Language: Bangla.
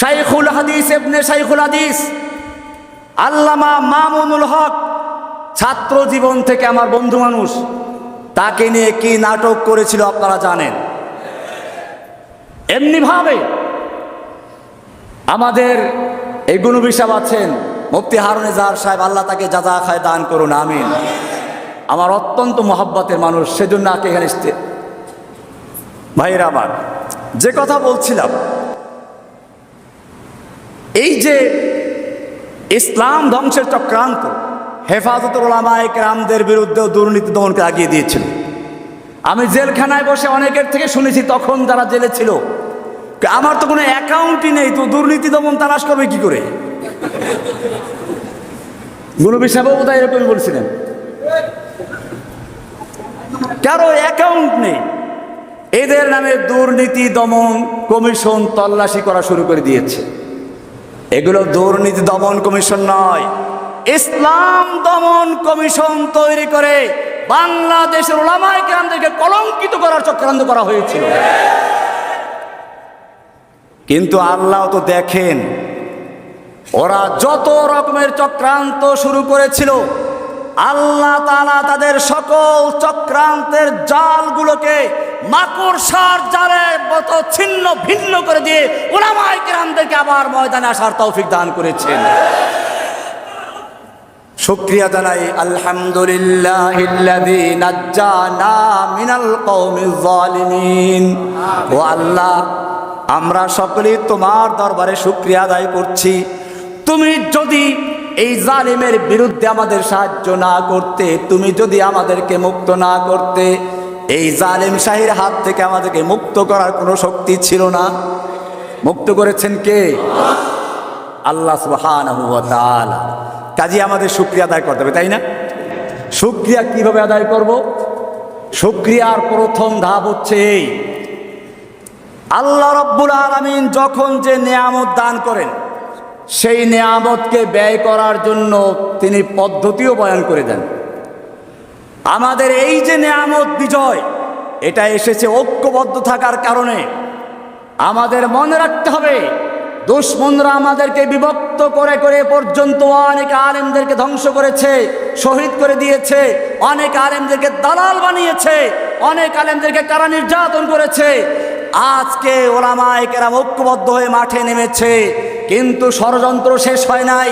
শাইখুল হাদিস এবনে শাইখুল হাদিস। আল্লামা মামুনুল হক, ছাত্র জীবন থেকে আমার বন্ধু মানুষ, তাকে নিয়ে কি নাটক করেছিল আপনারা জানেন? এমনিভাবে আমাদের এই গুণবী সাহেব আছেন, মুফতি হারুনে জাহার সাহেব, আল্লাহ তাকে যা যা খায় দান করুন, আমিন। আমার অত্যন্ত মহাব্বতের মানুষ, সেজন্য আকে এখানে ভাইরা আমার, যে কথা বলছিলাম এই যে ইসলাম ধ্বংসের চক্রান্ত হেফাজতুল ওলামায়ক রামদের বিরুদ্ধেও দুর্নীতি দমনকে আগিয়ে দিয়েছিল। আমি জেলখানায় বসে অনেকের থেকে শুনেছি, তখন যারা জেলে ছিল আমার তো কোনো অ্যাকাউন্টই নেই, তো দুর্নীতি দমন তালাশ করবে কি করে? গুরুবি সাহেবও বোধহয় এরকমই বলছিলেন। কারও অ্যাকাউন্ট নেই। এদের নামে দুর্নীতি দমন কমিশন তল্লাশি করা শুরু করে দিয়েছে। এগুলো দুর্নীতি দমন কমিশন নয়, ইসলাম দমন কমিশন তৈরি করে বাংলাদেশের ওলামায় কেরামদেরকে কলঙ্কিত করার চক্রান্ত করা হয়েছিল। কিন্তু আল্লাহ তো দেখেন, ওরা যত রকমের চক্রান্ত শুরু করেছিল আল্লাহ তালা তাদের সকল চক্রান্তের জালগুলোকে মাকড়সার জালের মতো ছিন্ন ভিন্ন করে দিয়ে ওলামায় কিরামদেরকে আবার ময়দানে আসার তৌফিক দান করেছেন। শুক্রিয়া জানাই, আলহামদুলিল্লাহ ও আল্লাহ, আমরা সকলেই তোমার দরবারে শুক্রিয়া আদায় করছি। তুমি যদি এই জালিমের বিরুদ্ধে আমাদের সাহায্য না করতে, তুমি যদি আমাদেরকে মুক্ত না করতে, এই জালিম শাহির হাত থেকে আমাদেরকে মুক্ত করার কোনো শক্তি ছিল না। মুক্ত করেছেন কে? আল্লাহ তাআলা। কাজে আমাদের শুক্রিয়া আদায় করতে হবে, তাই না? শুক্রিয়া কীভাবে আদায় করব? শুক্রিয়ার প্রথম ধাপ হচ্ছে এই। আল্লাহ রব্বুল আলমিন যখন যে নিয়ামত দান করেন সেই নিয়ামতকে ব্যয় করার জন্য তিনি পদ্ধতিও বয়ান করে দেন। আমাদের এই যে নিয়ামত বিজয়, এটা এসেছে ঐক্যবদ্ধ থাকার কারণে। আমাদের মনে রাখতে হবে, দুশ্মনরা আমাদেরকে বিভক্ত করে করে পর্যন্ত অনেক আলেমদেরকে ধ্বংস করেছে, শহীদ করে দিয়েছে, অনেক আলেমদেরকে দালাল বানিয়েছে, অনেক আলেমদেরকে কারা নির্যাতন করেছে। আজকে ওলামায় কেরাম ঐক্যবদ্ধ হয়ে মাঠে নেমেছে। কিন্তু ষড়যন্ত্র শেষ হয় নাই।